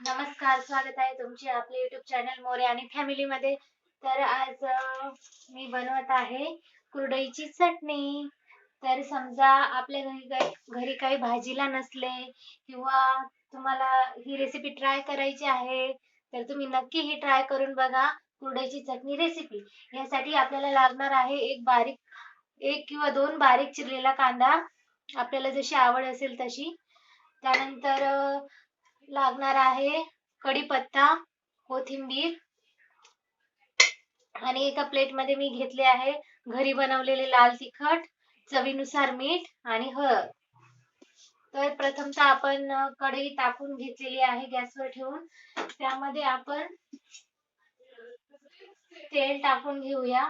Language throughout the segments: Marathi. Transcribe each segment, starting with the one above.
नमस्कार स्वागत आहे तुमचे आपले युट्यूब चॅनल मोरे आणि फॅमिली मध्ये. तर आज मी बनवत आहे कुरडईची चटणी. तर समजा आपल्या घरी काही घरी काही भाजीला नसले किंवा तुम्हाला ही रेसिपी ट्राय करायची आहे तर तुम्ही नक्की ही ट्राय करून बघा कुरडईची चटणी रेसिपी यासाठी आपल्याला लागणार आहे एक बारीक एक किंवा दोन बारीक चिरलेला कांदा. आपल्याला जशी आवड असेल तशी. त्यानंतर लागणार आहे. कढीपत्ता कोथिंबीर आणि एका प्लेटमध्ये मी घेतले आहे. घरी बनवलेले लाल तिखट चवीनुसार मीठ आणि हळद. तर प्रथमतः आपण कढई टाकून घेतलेली आहे गॅसवर ठेवून. त्यामध्ये आपण तेल टाकून घेऊया.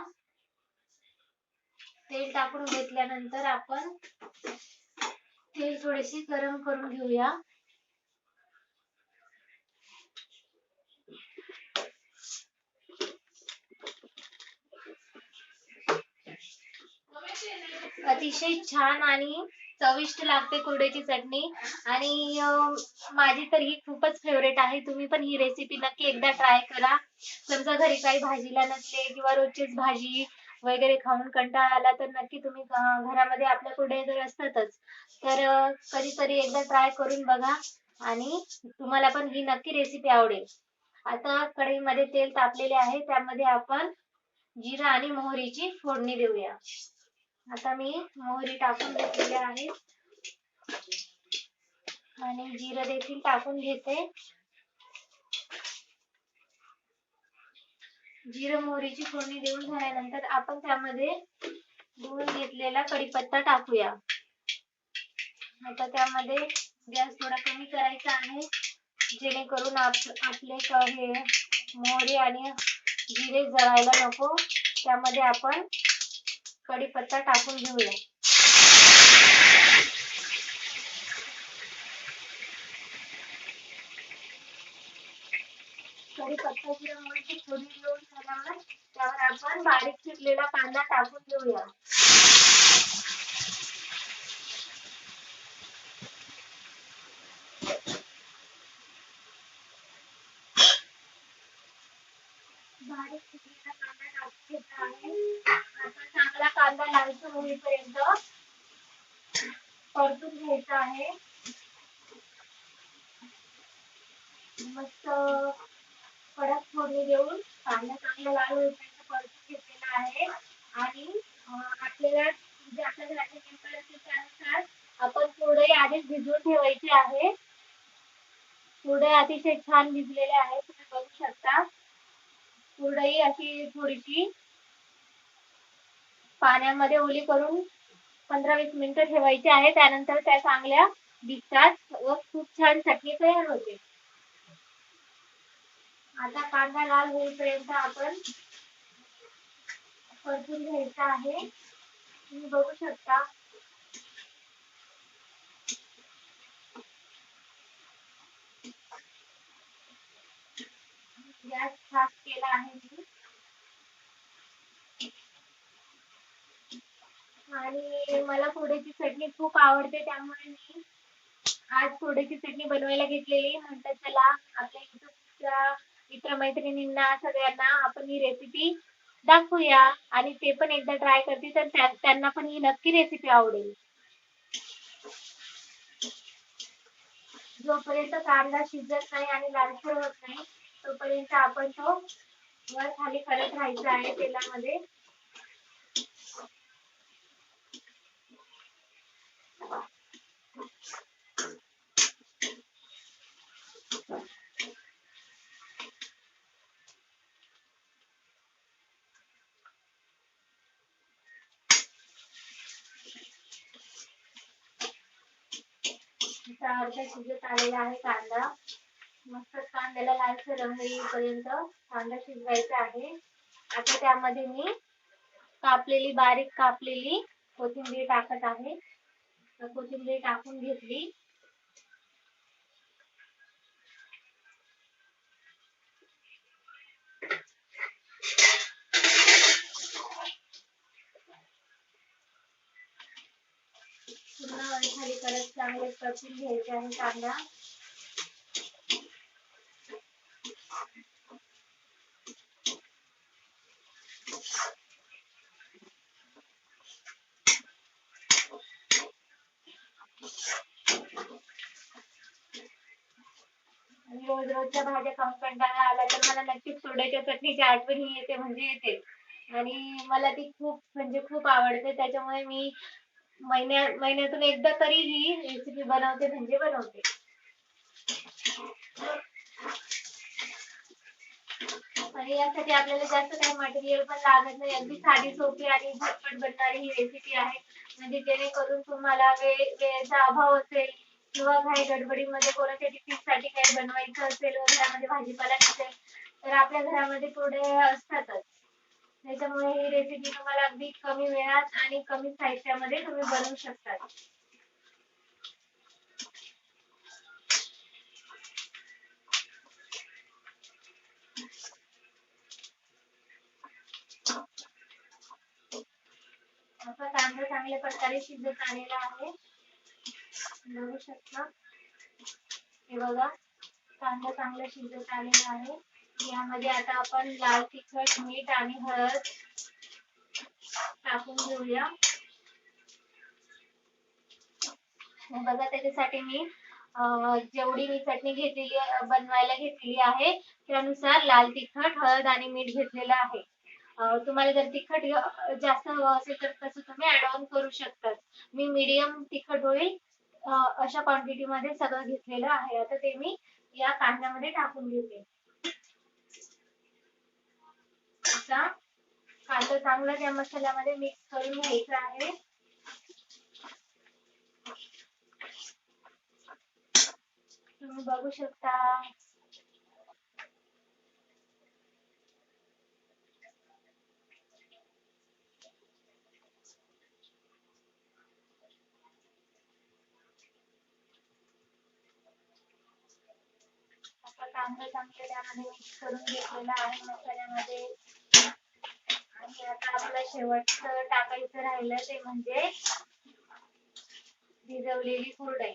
तेल टाकून घेतल्यानंतर आपण तेल थोडेसे गरम करून घेऊया. अतिशय छान आणि चविष्ट लागते कुरडईची चटणी. आणि माझी तर ही खूपच फेवरेट आहे. तुम्ही पण ही रेसिपी नक्की एकदा ट्राय करा. समजा घरी काही भाजीला नसले किंवा रोजचीच भाजी वगैरे खाऊन कंटाळा आला तर नक्की तुम्ही घरामध्ये आपल्या कुरडया तर असतातच तर कधीतरी एकदा ट्राय करून बघा. आणि तुम्हाला पण ही नक्की रेसिपी आवडेल. आता कढईमध्ये तेल तापलेले आहे. त्यामध्ये आपण जिरा आणि मोहरीची फोडणी देऊया. आता मी मोहरी टाकून घेतलेली आहे. आणि जिरं देखील टाकून घेते. जिरं मोहरीची फोडणी देऊन झाल्यानंतर आपण त्यामध्ये धुवून घेतलेला कढीपत्ता टाकूया. आता त्यामध्ये गॅस थोडा कमी करायचा आहे. जेणेकरून आप आपले हे मोहरी आणि जिरे जळायला नको. त्यामध्ये आपण कढीपत्ता टाकून घेऊया. कढीपत्ता जिरामुळे ती फोडणी देऊन झाल्यावर त्यावर आपण बारीक चिरलेला कांदा टाकून घेऊया. बारीक चिरलेला कांदा टाकून घेतला आहे. आपला कांदा लालसर होईपर्यंत परतून घ्यायचा आहे. मस्त कडक फोडणी देऊन कांदा चांगला लाल होईपर्यंत परतून घेतलेला आहे. आणि आपल्याला जे आपल्या घराचे टेम्पर असतील त्यानुसार आपण थोडे आधीच भिजवून ठेवायचे आहे. कुरडई अतिशय छान भिजलेले आहेत तुम्ही बघू शकता. कुरडई अशी थोडीशी पाण्यामध्ये ओली करून पंधरा वीस मिनिटं ठेवायची आहे. त्यानंतर त्या चांगल्या दिसतात व खूप छान चटणी तयार होते. आता कांदा लाल होईपर्यंत आपण परतून घ्यायचा आहे. तुम्ही बघू शकता. गॅस फास्ट केला आहे. मी आणि मला कुरडईची चटणी खूप आवडते त्यामुळे मी आज कुरडईची चटणी बनवायला घेतलेली. म्हटलं चला आपल्या युट्यूबच्या मित्रमैत्रिणींना सगळ्यांना आपण ही रेसिपी दाखवूया. आणि ते पण एकदा ट्राय करतील तर त्या- त्यांना पण ही नक्की रेसिपी आवडेल. जोपर्यंत कांदा शिजत नाही आणि लालसर होत नाही तोपर्यंत आपण तो वर खाली करत राहायचा आहे तेलामध्ये आता अर्धा शिजत आलेला आहे कांदा. मस्त कांद्याला लालसर रंग येईपर्यंत कांदा शिजवायचा आहे. आता त्यामध्ये मी कापलेली बारीक कापलेली कोथिंबीर टाकत आहे. तर कोथिंबीर टाकून घेतली. पूर्ण खाली परत चांगले परतून घ्यायचे आहे कांदा रोजच्या भाज्या खाऊन कंटाळा आला तर मला नक्कीच सोड्याच्या चटणीची आठवण ही येते म्हणजे येते. आणि मला ती खूप म्हणजे खूप आवडते. त्याच्यामुळे मी महिन्या महिन्यातून एकदा तरी ही रेसिपी बनवते म्हणजे बनवते. आणि यासाठी आपल्याला जास्त काही मटेरियल पण लागत नाही. अगदी साधी सोपी आणि झटपट बनणारी ही रेसिपी आहे. म्हणजे जेणेकरून तुम्हाला वेळ वेळेचा अभाव असेल किंवा काही गडबडीमध्ये कोणाच्या टिफिनसाठी काही बनवायचं असेल घरामध्ये भाजीपाला नसेल तर आपल्या घरामध्ये पुढे असतातच. त्याच्यामुळे ही रेसिपी तुम्हाला अगदी कमी वेळात आणि कमी साहित्यामध्ये तुम्ही बनवू शकता आता कांदा चांगल्या प्रकारे शिजत आलेला आहे. बघू शकता. हे बघा कांदा चांगला शिजत आलेला आहे. यामध्ये आता आपण लाल तिखट मीठ आणि हळद टाकून घेऊया. बघा त्याच्यासाठी मी जेवढी मी चटणी घेतलेली बनवायला घेतलेली आहे त्यानुसार लाल तिखट हळद आणि मीठ घेतलेलं आहे. तुम्हाला जर तिखट जास्त हवं असेल तर तसं तुम्ही ऍड ऑन करू शकतात. मी मीडियम तिखट होईल अशा क्वांटिटी मध्ये सगळं घेतलेलं आहे. आता ते मी या कांद्यामध्ये टाकून घेते. आता कांदा चांगला त्या मसाल्यामध्ये मिक्स करून घ्यायचा आहे. तुम्ही बघू शकता. कांदा चांगला त्यामध्ये मिक्स करून घेतलेला आहे. मसाल्यामध्ये आणि आता आपलं शेवटचं टाकायचं राहिलं ते म्हणजे भिजवलेली कुरडई.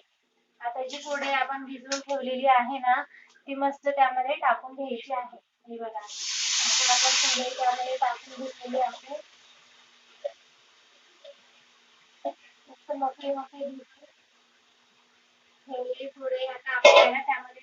आता जी कुरडई आपण भिजवून ठेवलेली आहे ना ती मस्त त्यामध्ये टाकून घ्यायची आहे. हे बघा. आपण कुरडई त्यामध्ये टाकून घेतलेली आहे. मस्त मोकळी मोकळी ठेवलेली कुरडई आता आपल्याला त्यामध्ये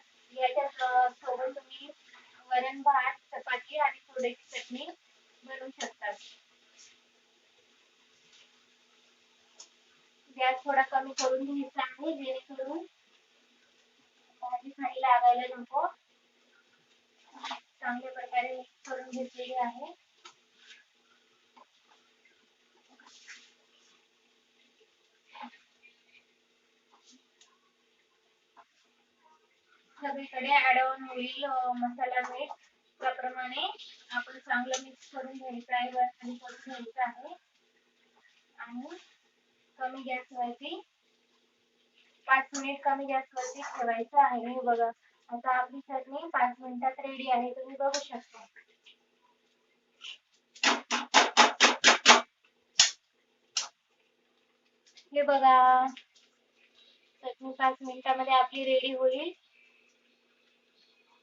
याच्या सोबत तुम्ही वरण भात चपाती आणि कुरडईची चटणी बनवू शकता गॅस थोडा कमी करून घ्यायचा आहे जेणेकरून भाजी खाली लागायला नको. चांगल्या प्रकारे मिक्स करून घेतलेली आहे. सगळीकडे ऍड ऑन होईल मसाला मीठ त्याप्रमाणे आपण चांगलं मिक्स करून घ्यायचं आहे वर खाली करून घ्यायचं आहे. आणि कमी गॅसवरती पाच मिनिट कमी गॅसवरती ठेवायचं आहे. हे बघा आता आपली चटणी पाच मिनिटात रेडी आहे. तुम्ही बघू शकता. हे बघा चटणी पाच मिनिटामध्ये आपली रेडी होईल.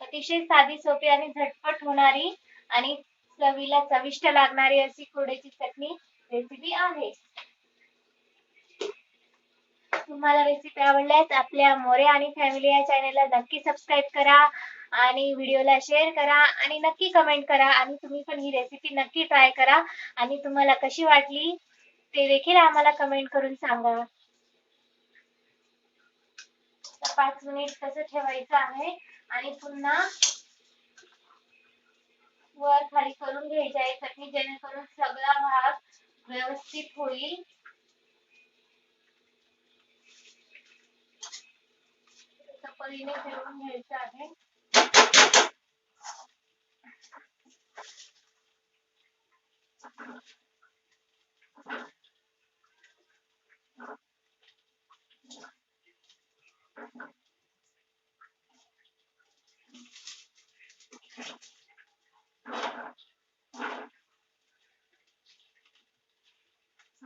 अतिशय साधी सोपी आणि झटपट होणारी आणि चवीला चविष्ट लागणारी अशी कुडेची चटणी रेसिपी आहे. तुम्हाला रेसिपी आवडल्यास आपल्या मोरे आणि फॅमिली या चॅनलला नक्की सबस्क्राईब करा आणि व्हिडिओला शेअर करा आणि नक्की कमेंट करा आणि तुम्ही पण ही रेसिपी नक्की ट्राय करा आणि तुम्हाला कशी वाटली ते देखील आम्हाला कमेंट करून सांगा. पाच मिनिट कसं ठेवायचं आहे. आणि पुन्हा वर खाली करून घ्यायची आहे चटणी जेणेकरून सगळा भाग व्यवस्थित होईल परीने फिरवून घ्यायचं आहे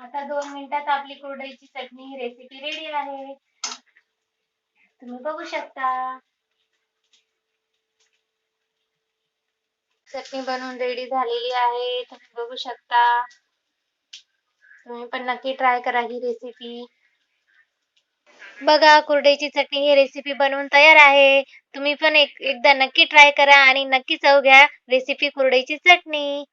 आता दोन मिनिटात आपली कुरडईची चटणी ही रेसिपी रेडी आहे. तुम्ही बघू शकता. चटणी बनवून रेडी झालेली आहे. तुम्ही बघू शकता. तुम्ही पण नक्की ट्राय करा ही रेसिपी बघा कुरडईची चटणी ही रेसिपी बनवून तयार आहे. तुम्ही पण एक एकदा नक्की ट्राय करा आणि नक्की चव घ्या रेसिपी कुरडईची चटणी.